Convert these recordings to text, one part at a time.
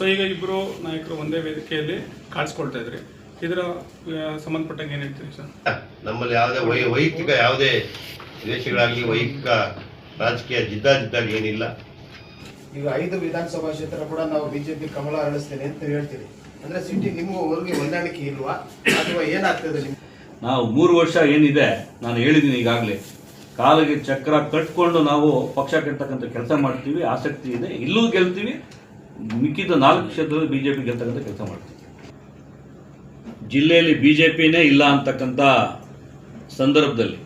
So ಈಗ ಇಬ್ಬರು ನಾಯಕರು ಒಂದೇ ವೇದಿಕೆಯಲ್ಲಿ ಕಾಣಿಸ್ಕೊಳ್ತಾ ಇದ್ರಿ. ಇದರ ಸಂಬಂಧಪಟ್ಟಂಗೆ ಏನು ಹೇಳ್ತೀರಿ ಸರ್? ನಮ್ಮಲ್ಲಿ ಯಾವುದೇ ವೈ ವೈಯಕ್ತಿಕ ಯಾವುದೇ ದ್ವೇಷಗಳಾಗಲಿ ವೈಯಕ್ತಿಕ ರಾಜಕೀಯ ಜಿದ್ದಾಜಿದ್ದಾಗಿ ಏನಿಲ್ಲ. ಈಗ ಐದು ವಿಧಾನಸಭಾ ಕ್ಷೇತ್ರ ಕೂಡ ನಾವು ಬಿಜೆಪಿ ಕಮಲ ಅರಳಿಸ್ತೇನೆ ಅಂತ ಹೇಳ್ತೀರಿ. ಅಂದ್ರೆ ಸಿಟಿ ನಿಮ್ಗೆ ಹೊಂದಾಣಿಕೆ ಇಲ್ವಾ? ಅಥವಾ ಏನಾಗ್ತದೆ ನಿಮ್ಗೆ? ನಾವು ಮೂರು ವರ್ಷ ಏನಿದೆ ನಾನು ಹೇಳಿದ್ದೀನಿ ಈಗಾಗಲೇ. ಕಾಲಿಗೆ ಚಕ್ರ ಕಟ್ಕೊಂಡು ನಾವು ಪಕ್ಷ ಕೆಡ್ತಕ್ಕಂಥ ಕೆಲಸ ಮಾಡ್ತೀವಿ ಆಸಕ್ತಿ ಇದೆ. ಇಲ್ಲೂ ಗೆಲ್ತೀವಿ ಮಿಕ್ಕಿದ ನಾಲ್ಕು ಕ್ಷೇತ್ರದಲ್ಲಿ ಬಿ ಜೆ ಪಿ ಗೆಲ್ತಕ್ಕಂಥ ಕೆಲಸ ಮಾಡ್ತೀವಿ ಜಿಲ್ಲೆಯಲ್ಲಿ ಬಿ ಜೆ ಪಿನೇ ಇಲ್ಲ ಅಂತಕ್ಕಂಥ ಸಂದರ್ಭದಲ್ಲಿ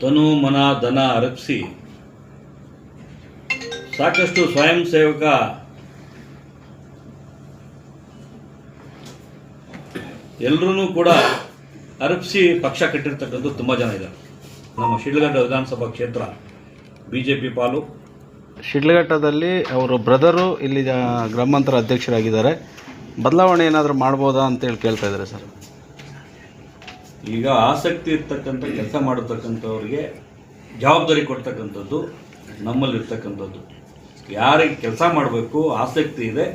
ತನು ಮನ ಧನ ಅರಪಿಸಿ ಸಾಕಷ್ಟು ಸ್ವಯಂ ಸೇವಕ ಎಲ್ಲರೂ ಕೂಡ ಅರಪಿಸಿ ಪಕ್ಷ ಕಟ್ಟಿರ್ತಕ್ಕಂಥ ತುಂಬ ಜನ ಇದ್ದಾರೆ. ನಮ್ಮ ಶಿಡ್ಲಘಟ್ಟ ವಿಧಾನಸಭಾ ಕ್ಷೇತ್ರ ಬಿ ಜೆ ಪಿ ಪಾಲು ಶಿಡ್ಲಘಟ್ಟದಲ್ಲಿ ಅವರು ಬ್ರದರು ಇಲ್ಲಿ ಗ್ರಾಮಾಂತರ ಅಧ್ಯಕ್ಷರಾಗಿದ್ದಾರೆ. ಬದಲಾವಣೆ ಏನಾದರೂ ಮಾಡ್ಬೋದಾ ಅಂತೇಳಿ ಕೇಳ್ತಾ ಇದ್ದಾರೆ ಸರ್. ಈಗ ಆಸಕ್ತಿ ಇರ್ತಕ್ಕಂಥ ಕೆಲಸ ಮಾಡತಕ್ಕಂಥವ್ರಿಗೆ ಜವಾಬ್ದಾರಿ ಕೊಡ್ತಕ್ಕಂಥದ್ದು ನಮ್ಮಲ್ಲಿರ್ತಕ್ಕಂಥದ್ದು. ಯಾರಿಗೆ ಕೆಲಸ ಮಾಡಬೇಕು, ಆಸಕ್ತಿ ಇದೆ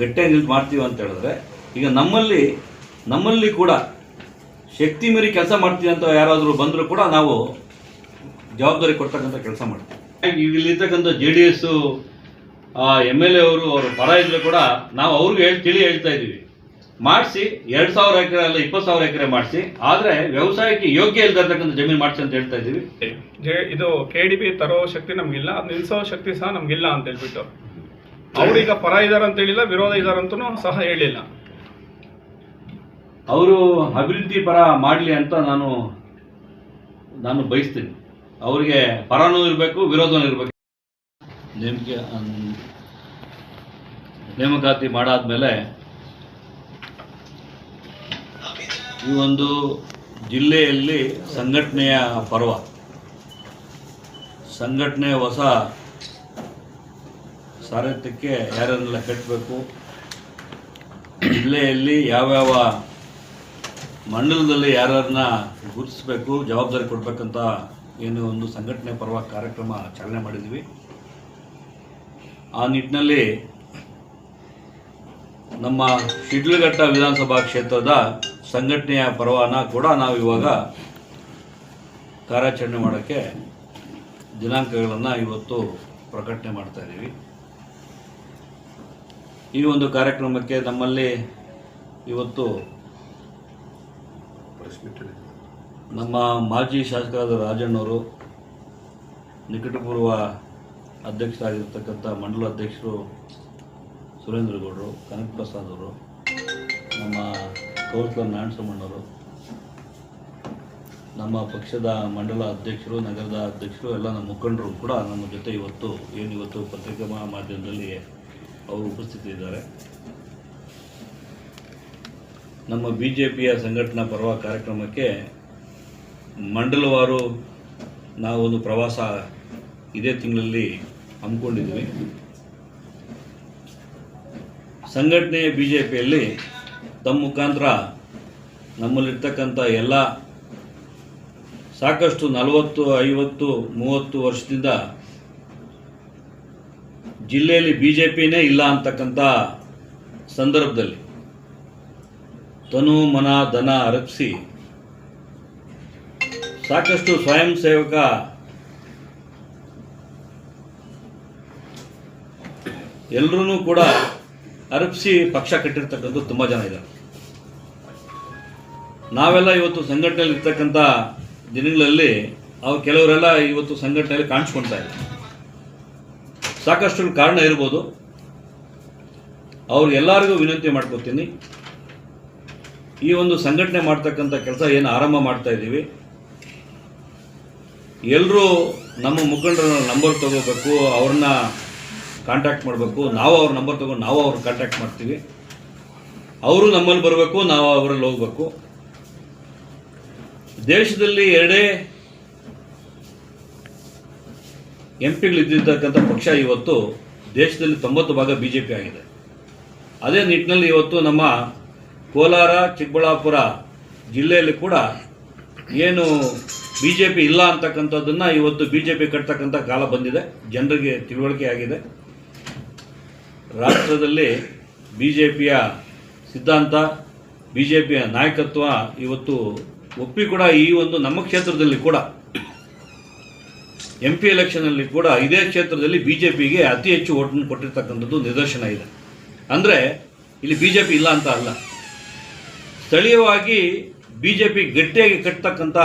ಗಟ್ಟಿಯಾಗಿ ನಿಂತು ಮಾಡ್ತೀವಿ ಅಂತ ಹೇಳಿದ್ರೆ, ಈಗ ನಮ್ಮಲ್ಲಿ ನಮ್ಮಲ್ಲಿ ಕೂಡ ಶಕ್ತಿ ಮೀರಿ ಕೆಲಸ ಮಾಡ್ತೀವಿ ಅಂತ ಯಾರಾದರೂ ಬಂದರೂ ಕೂಡ ನಾವು ಜವಾಬ್ದಾರಿ ಕೊಡ್ತಕ್ಕಂಥ ಕೆಲಸ ಮಾಡ್ತೀವಿ. ಇಲ್ಲಿರ್ತಕ್ಕಂಥ J D S M L A ಅವರು ಅವರು ಪರ ಇದ್ರೆ ಕೂಡ ನಾವು ಅವ್ರಿಗೆ ಹೇಳಿ ತಿಳಿ ಹೇಳ್ತಾ ಇದ್ದೀವಿ. ಮಾಡಿಸಿ ಎರಡು ಸಾವಿರ ಎಕರೆ ಅಲ್ಲ ಇಪ್ಪತ್ತು ಸಾವಿರ ಎಕರೆ ಮಾಡಿಸಿ ಆದರೆ ವ್ಯವಸಾಯಕ್ಕೆ ಯೋಗ್ಯ ಇಲ್ದಿರ್ತಕ್ಕಂಥ ಜಮೀನು ಮಾಡಿಸಿ ಅಂತ ಹೇಳ್ತಾ ಇದ್ದೀವಿ. ಜೆ ಇದು ಕೆ ಡಿ ಬಿ ತರೋ ಶಕ್ತಿ ನಮ್ಗಿಲ್ಲ ಅದು ನಿಲ್ಲಿಸೋ ಶಕ್ತಿ ಸಹ ನಮ್ಗಿಲ್ಲ ಅಂತ ಹೇಳ್ಬಿಟ್ಟು. ಅವ್ರೀಗ ಪರ ಇದಾರೆ ಅಂತ ಹೇಳಿಲ್ಲ ವಿರೋಧ ಇದಾರೆ ಅಂತೂ ಸಹ ಹೇಳಿಲ್ಲ. ಅವರು ಅಭಿವೃದ್ಧಿ ಪರ ಮಾಡಲಿ ಅಂತ ನಾನು ನಾನು ಬಯಸ್ತೀನಿ. ಅವರಿಗೆ ಪರನೂ ಇರಬೇಕು, ವಿರೋಧನೂ ಇರಬೇಕು. ನೇಮಕ ನೇಮಕಾತಿ ಮಾಡಾದ್ಮೇಲೆ ಈ ಒಂದು ಜಿಲ್ಲೆಯಲ್ಲಿ ಸಂಘಟನೆಯ ಪರ್ವ. ಸಂಘಟನೆ ಹೊಸ ಸಾರಥ್ಯಕ್ಕೆ ಯಾರನ್ನೆಲ್ಲ ಕಟ್ಟಬೇಕು ಜಿಲ್ಲೆಯಲ್ಲಿ ಯಾವ್ಯಾವ ಮಂಡಲದಲ್ಲಿ ಯಾರನ್ನ ಗುರುತಿಸಬೇಕು, ಜವಾಬ್ದಾರಿ ಕೊಡಬೇಕಂತ ಏನು ಒಂದು ಸಂಘಟನೆ ಪರ್ವ ಕಾರ್ಯಕ್ರಮ ಚಾಲನೆ ಮಾಡಿದ್ವಿ. ಆ ನಿಟ್ಟಿನಲ್ಲಿ ನಮ್ಮ ಶಿಡ್ಲಘಟ್ಟ ವಿಧಾನಸಭಾ ಕ್ಷೇತ್ರದ ಸಂಘಟನೆಯ ಪರ್ವನ ಕೂಡ ನಾವು ಇವಾಗ ಕಾರ್ಯಾಚರಣೆ ಮಾಡೋಕ್ಕೆ ದಿನಾಂಕಗಳನ್ನು ಇವತ್ತು ಪ್ರಕಟಣೆ ಮಾಡ್ತಾ ಇದ್ದೀವಿ. ಈ ಒಂದು ಕಾರ್ಯಕ್ರಮಕ್ಕೆ ನಮ್ಮಲ್ಲಿ ಇವತ್ತು ನಮ್ಮ ಮಾಜಿ ಶಾಸಕರಾದ ರಾಜಣ್ಣವರು ನಿಕಟಪೂರ್ವ ಅಧ್ಯಕ್ಷರಾಗಿರ್ತಕ್ಕಂಥ ಮಂಡಲ ಅಧ್ಯಕ್ಷರು ಸುರೇಂದ್ರ ಗೌಡರು ಕನಕ ಪ್ರಸಾದ್ ಅವರು, ನಮ್ಮ ಕೌನ್ಸಿಲರ್ ನಾಣಸಮ್ಮಣ್ಣವರು ನಮ್ಮ ಪಕ್ಷದ ಮಂಡಲ ಅಧ್ಯಕ್ಷರು, ನಗರದ ಅಧ್ಯಕ್ಷರು, ಎಲ್ಲ ನಮ್ಮ ಮುಖಂಡರು ಕೂಡ ನಮ್ಮ ಜೊತೆ ಇವತ್ತು, ಏನು ಇವತ್ತು ಪತ್ರಿಕಾ ಮಾಧ್ಯಮದಲ್ಲಿ ಅವರು ಉಪಸ್ಥಿತರಿದ್ದಾರೆ. ನಮ್ಮ ಬಿ ಜೆ ಪಿಯ ಸಂಘಟನಾ ಪರ್ವ ಕಾರ್ಯಕ್ರಮಕ್ಕೆ ಮಂಡಲವಾರು ನಾವು ಒಂದು ಪ್ರವಾಸ ಇದೇ ತಿಂಗಳಲ್ಲಿ ಹಮ್ಮಿಕೊಂಡಿದ್ವಿ ಸಂಘಟನೆ ಬಿ ಜೆ ಪಿಯಲ್ಲಿ ತಮ್ಮ ಮುಖಾಂತರ ನಮ್ಮಲ್ಲಿರ್ತಕ್ಕಂಥ ಎಲ್ಲ ಸಾಕಷ್ಟು ನಲವತ್ತು, ಐವತ್ತು, ಮೂವತ್ತು ವರ್ಷದಿಂದ ಜಿಲ್ಲೆಯಲ್ಲಿ ಬಿ ಜೆ ಪಿನೇ ಇಲ್ಲ ಅಂತಕ್ಕಂಥ ಸಂದರ್ಭದಲ್ಲಿ ತನು, ಮನ, ಧನ ಅರಗಿಸಿ ಸಾಕಷ್ಟು ಸ್ವಯಂ ಸೇವಕ. ಎಲ್ಲರೂ ಕೂಡ ಅರ್ಪಿಸಿ ಪಕ್ಷ ಕಟ್ಟಿರ್ತಕ್ಕಂಥದ್ದು ತುಂಬ ಜನ ಇದ್ದಾರೆ. ನಾವೆಲ್ಲ ಇವತ್ತು ಸಂಘಟನೆಯಲ್ಲಿ ಇರ್ತಕ್ಕಂಥ ದಿನಗಳಲ್ಲಿ ಅವ್ರು ಕೆಲವರೆಲ್ಲ ಇವತ್ತು ಸಂಘಟನೆಯಲ್ಲಿ ಕಾಣಿಸ್ಕೊಳ್ತಾ ಇದ್ದಾರೆ. ಸಾಕಷ್ಟು ಕಾರಣ ಇರ್ಬೋದು. ಅವ್ರು ಎಲ್ಲರಿಗೂ ವಿನಂತಿ ಮಾಡ್ಕೋತೀನಿ. ಈ ಒಂದು ಸಂಘಟನೆ ಮಾಡ್ತಕ್ಕಂಥ ಕೆಲಸ ಏನು ಆರಂಭ ಮಾಡ್ತಾ ಇದ್ದೀವಿ. ಎಲ್ಲರೂ ನಮ್ಮ ಮುಖಂಡರ ನಂಬರ್ ತಗೋಬೇಕು, ಅವ್ರನ್ನ ಕಾಂಟ್ಯಾಕ್ಟ್ ಮಾಡಬೇಕು. ನಾವು ಅವ್ರ ನಂಬರ್ ತಗೊಂಡು ನಾವು ಅವ್ರನ್ನ ಕಾಂಟ್ಯಾಕ್ಟ್ ಮಾಡ್ತೀವಿ. ಅವರು ನಮ್ಮಲ್ಲಿ ಬರಬೇಕು, ನಾವು ಅವರಲ್ಲಿ ಹೋಗ್ಬೇಕು. ದೇಶದಲ್ಲಿ ಎರಡೇ ಎಂ ಪಿಗಳಿದ್ದಿರ್ತಕ್ಕಂಥ ಪಕ್ಷ ಇವತ್ತು ದೇಶದಲ್ಲಿ ತೊಂಬತ್ತು ಭಾಗ ಬಿ ಜೆ ಪಿ ಆಗಿದೆ. ಅದೇ ನಿಟ್ಟಿನಲ್ಲಿ ಇವತ್ತು ನಮ್ಮ ಕೋಲಾರ, ಚಿಕ್ಕಬಳ್ಳಾಪುರ ಜಿಲ್ಲೆಯಲ್ಲಿ ಕೂಡ ಏನು ಬಿ ಜೆ ಪಿ ಇಲ್ಲ ಅಂತಕ್ಕಂಥದ್ದನ್ನು ಇವತ್ತು ಬಿ ಜೆ ಪಿ ಕಟ್ತಕ್ಕಂಥ ಕಾಲ ಬಂದಿದೆ. ಜನರಿಗೆ ತಿಳುವಳಿಕೆ ಆಗಿದೆ. ರಾಷ್ಟ್ರದಲ್ಲಿ ಬಿ ಜೆ ಪಿಯ ಸಿದ್ಧಾಂತ ಬಿ ಜೆ ಪಿಯ ನಾಯಕತ್ವ ಇವತ್ತು ಒಪ್ಪಿ ಕೂಡ ಈ ಒಂದು ನಮ್ಮ ಕ್ಷೇತ್ರದಲ್ಲಿ ಕೂಡ ಎಂ ಪಿ ಎಲೆಕ್ಷನಲ್ಲಿ ಕೂಡ ಇದೇ ಕ್ಷೇತ್ರದಲ್ಲಿ ಬಿ ಜೆ ಪಿಗೆ ಅತಿ ಹೆಚ್ಚು ಓಟನ್ನು ಕೊಟ್ಟಿರ್ತಕ್ಕಂಥದ್ದು ನಿದರ್ಶನ ಇದೆ. ಅಂದರೆ ಇಲ್ಲಿ ಬಿ ಜೆ ಪಿ ಇಲ್ಲ ಅಂತ ಅಲ್ಲ. ಸ್ಥಳೀಯವಾಗಿ ಬಿ ಜೆ ಪಿ ಗಟ್ಟಿಯಾಗಿ ಕಟ್ತಕ್ಕಂಥ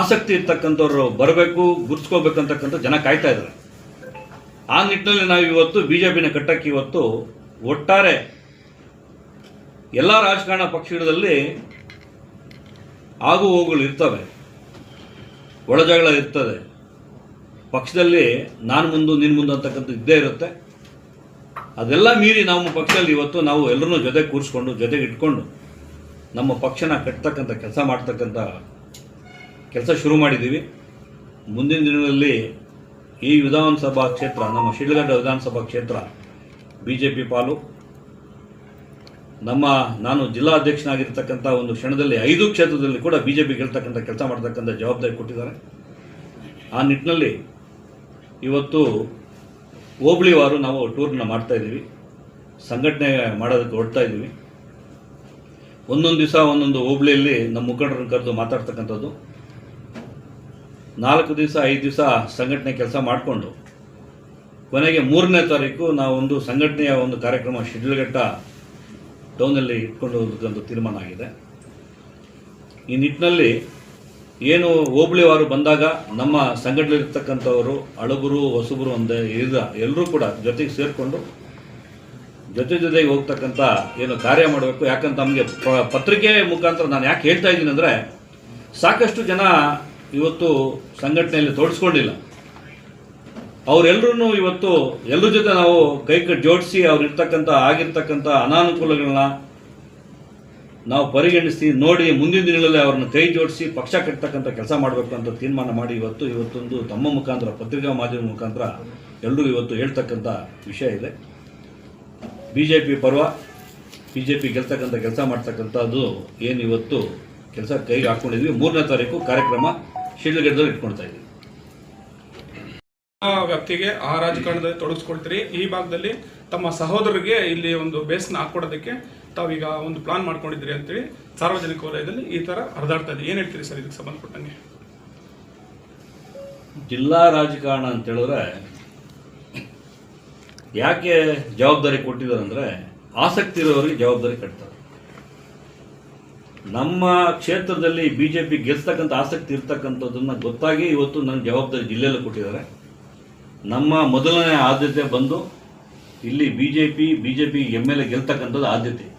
ಆಸಕ್ತಿ ಇರ್ತಕ್ಕಂಥವ್ರು ಬರಬೇಕು ಗುರ್ಸ್ಕೋಬೇಕಂತಕ್ಕಂಥ ಜನ ಕಾಯ್ತಾ ಇದ್ದಾರೆ. ಆ ನಿಟ್ಟಿನಲ್ಲಿ ನಾವು ಇವತ್ತು ಬಿ ಜೆ ಪಿನ ಕಟ್ಟಕ್ಕೆ ಇವತ್ತು ಒಟ್ಟಾರೆ ಎಲ್ಲ ರಾಜಕಾರಣ ಪಕ್ಷಗಳಲ್ಲಿ ಆಗು ಹೋಗುಗಳು ಇರ್ತವೆ. ಒಳಜಗಳ ಇರ್ತದೆ. ಪಕ್ಷದಲ್ಲಿ ನಾನು ಮುಂದು ನಿನ್ನ ಮುಂದೆ ಅಂತಕ್ಕಂಥ ಇದ್ದೇ ಇರುತ್ತೆ. ಅದೆಲ್ಲ ಮೀರಿ ನಮ್ಮ ಪಕ್ಷದಲ್ಲಿ ಇವತ್ತು ನಾವು ಎಲ್ಲರೂ ಜೊತೆ ಕೂರಿಸ್ಕೊಂಡು, ಜೊತೆಗೆ ಇಟ್ಕೊಂಡು ನಮ್ಮ ಪಕ್ಷನ ಕಟ್ತಕ್ಕಂಥ ಕೆಲಸ ಮಾಡ್ತಕ್ಕಂಥ ಕೆಲಸ ಶುರು ಮಾಡಿದ್ದೀವಿ. ಮುಂದಿನ ದಿನಗಳಲ್ಲಿ ಈ ವಿಧಾನಸಭಾ ಕ್ಷೇತ್ರ, ನಮ್ಮ ಶಿಡ್ಲಘಟ್ಟ ವಿಧಾನಸಭಾ ಕ್ಷೇತ್ರ ಬಿ ಜೆ ಪಿ ಪಾಲು, ನಮ್ಮ ನಾನು ಜಿಲ್ಲಾ ಅಧ್ಯಕ್ಷನಾಗಿರ್ತಕ್ಕಂಥ ಒಂದು ಕ್ಷಣದಲ್ಲಿ ಐದು ಕ್ಷೇತ್ರದಲ್ಲಿ ಕೂಡ ಬಿ ಜೆ ಪಿ ಗೆಲ್ತಕ್ಕಂಥ ಕೆಲಸ ಮಾಡ್ತಕ್ಕಂಥ ಜವಾಬ್ದಾರಿ ಕೊಟ್ಟಿದ್ದಾರೆ. ಆ ನಿಟ್ಟಿನಲ್ಲಿ ಇವತ್ತು ಹೋಬಳಿವಾರು ನಾವು ಟೂರ್ನ ಮಾಡ್ತಾ ಇದ್ದೀವಿ. ಸಂಘಟನೆ ಮಾಡೋದಕ್ಕೆ ಹೊರಡ್ತಾ ಇದ್ದೀವಿ. ಒಂದೊಂದು ದಿವಸ ಒಂದೊಂದು ಹೋಬಳಿಯಲ್ಲಿ ನಮ್ಮ ಮುಖಂಡರನ್ನು ಕರೆದು ಮಾತಾಡ್ತಕ್ಕಂಥದ್ದು. ನಾಲ್ಕು ದಿವಸ, ಐದು ದಿವಸ ಸಂಘಟನೆ ಕೆಲಸ ಮಾಡಿಕೊಂಡು, ಕೊನೆಗೆ ಮೂರನೇ ತಾರೀಕು ನಾವೊಂದು ಸಂಘಟನೆಯ ಒಂದು ಕಾರ್ಯಕ್ರಮ ಶಿಡ್ಲಘಟ್ಟ ಟೌನಲ್ಲಿ ಇಟ್ಕೊಂಡು ಹೋಗೋದಕ್ಕೊಂದು ತೀರ್ಮಾನ ಆಗಿದೆ. ಈ ನಿಟ್ಟಿನಲ್ಲಿ ಏನು ಹೋಬಳಿವಾರು ಬಂದಾಗ ನಮ್ಮ ಸಂಘಟನೆಯಲ್ಲಿರ್ತಕ್ಕಂಥವರು, ಹಳಬರು, ಹೊಸಬರು ಒಂದೇ ಇದ್ದ ಎಲ್ಲರೂ ಕೂಡ ಜೊತೆಗೆ ಸೇರಿಕೊಂಡು, ಜೊತೆ ಜೊತೆಗೆ ಹೋಗ್ತಕ್ಕಂಥ ಏನು ಕಾರ್ಯ ಮಾಡಬೇಕು, ಯಾಕಂತ ನಮಗೆ ಪತ್ರಿಕೆ ಮುಖಾಂತರ ನಾನು ಯಾಕೆ ಹೇಳ್ತಾ ಇದ್ದೀನಿ ಅಂದರೆ ಸಾಕಷ್ಟು ಜನ ಇವತ್ತು ಸಂಘಟನೆಯಲ್ಲಿ ತೋಡಿಸ್ಕೊಂಡಿಲ್ಲ ಅವರೆಲ್ಲರೂ ಇವತ್ತು ಎಲ್ಲರ ಜೊತೆ ನಾವು ಕೈ ಕಟ್ ಜೋಡಿಸಿ ಅವ್ರಿರ್ತಕ್ಕಂಥ, ಆಗಿರ್ತಕ್ಕಂಥ ಅನಾನುಕೂಲಗಳನ್ನ ನಾವು ಪರಿಗಣಿಸಿ ನೋಡಿ ಮುಂದಿನ ದಿನಗಳಲ್ಲಿ ಅವ್ರನ್ನ ಕೈ ಜೋಡಿಸಿ ಪಕ್ಷ ಕಟ್ಟತಕ್ಕಂಥ ಕೆಲಸ ಮಾಡಬೇಕು ಅಂತ ತೀರ್ಮಾನ ಮಾಡಿ ಇವತ್ತು, ಇವತ್ತೊಂದು ತಮ್ಮ ಮುಖಾಂತರ, ಪತ್ರಿಕಾ ಮಾಧ್ಯಮ ಮುಖಾಂತರ ಎಲ್ಲರೂ ಇವತ್ತು ಹೇಳ್ತಕ್ಕಂಥ ವಿಷಯ ಇದೆ. ಬಿ ಜೆ ಪಿ ಪರ್ವ ಬಿ ಜೆ ಪಿ ಗೆಲ್ತಕ್ಕಂಥ ಕೆಲಸ ಮಾಡ್ತಕ್ಕಂಥದ್ದು ಏನು ಇವತ್ತು ಕೆಲಸ ಕೈಗೆ ಹಾಕ್ಕೊಂಡಿದ್ವಿ ಮೂರನೇ ತಾರೀಕು ಕಾರ್ಯಕ್ರಮ. ಶಿಡ್ಲಘಟ್ಟದಲ್ಲಿ ಇಟ್ಕೊಳ್ತಾ ಇದ್ದೀವಿ ಆ ವ್ಯಕ್ತಿಗೆ ಆ ರಾಜಕಾರಣದಲ್ಲಿ ತೊಡಗಿಸ್ಕೊಳ್ತೀರಿ. ಈ ಭಾಗದಲ್ಲಿ ತಮ್ಮ ಸಹೋದರರಿಗೆ ಇಲ್ಲಿ ಒಂದು ಬೇಸ್ನ ಹಾಕೊಡೋದಕ್ಕೆ ತಾವೀಗ ಒಂದು ಪ್ಲಾನ್ ಮಾಡ್ಕೊಂಡಿದ್ದೀರಿ ಅಂತೇಳಿ ಸಾರ್ವಜನಿಕ ವಲಯದಲ್ಲಿ ಈ ತರ ಹರಿದಾಡ್ತಾ ಇದೆ. ಏನ್ ಹೇಳ್ತೀರಿ ಸರ್ ಇದಕ್ಕೆ ಸಂಬಂಧಪಟ್ಟಂಗೆ? ಜಿಲ್ಲಾ ರಾಜಕಾರಣ ಅಂತ ಹೇಳಿದ್ರೆ ಯಾಕೆ ಜವಾಬ್ದಾರಿ ಕೊಟ್ಟಿದ್ದಾರೆ ಅಂದರೆ ಆಸಕ್ತಿ ಇರೋರಿಗೆ ಜವಾಬ್ದಾರಿ ಕಟ್ತಾರೆ. ನಮ್ಮ ಕ್ಷೇತ್ರದಲ್ಲಿ ಬಿ ಜೆ ಪಿ ಗೆಲ್ತಕ್ಕಂಥ ಆಸಕ್ತಿ ಇರ್ತಕ್ಕಂಥದ್ದನ್ನು ಗೊತ್ತಾಗಿ ಇವತ್ತು ನನ್ನ ಜವಾಬ್ದಾರಿ ಜಿಲ್ಲೆಯಲ್ಲಿ ಕೊಟ್ಟಿದ್ದಾರೆ. ನಮ್ಮ ಮೊದಲನೇ ಆದ್ಯತೆ ಬಂದು ಇಲ್ಲಿ B J P B J P M L A ಗೆಲ್ತಕ್ಕಂಥದ್ದು ಆದ್ಯತೆ.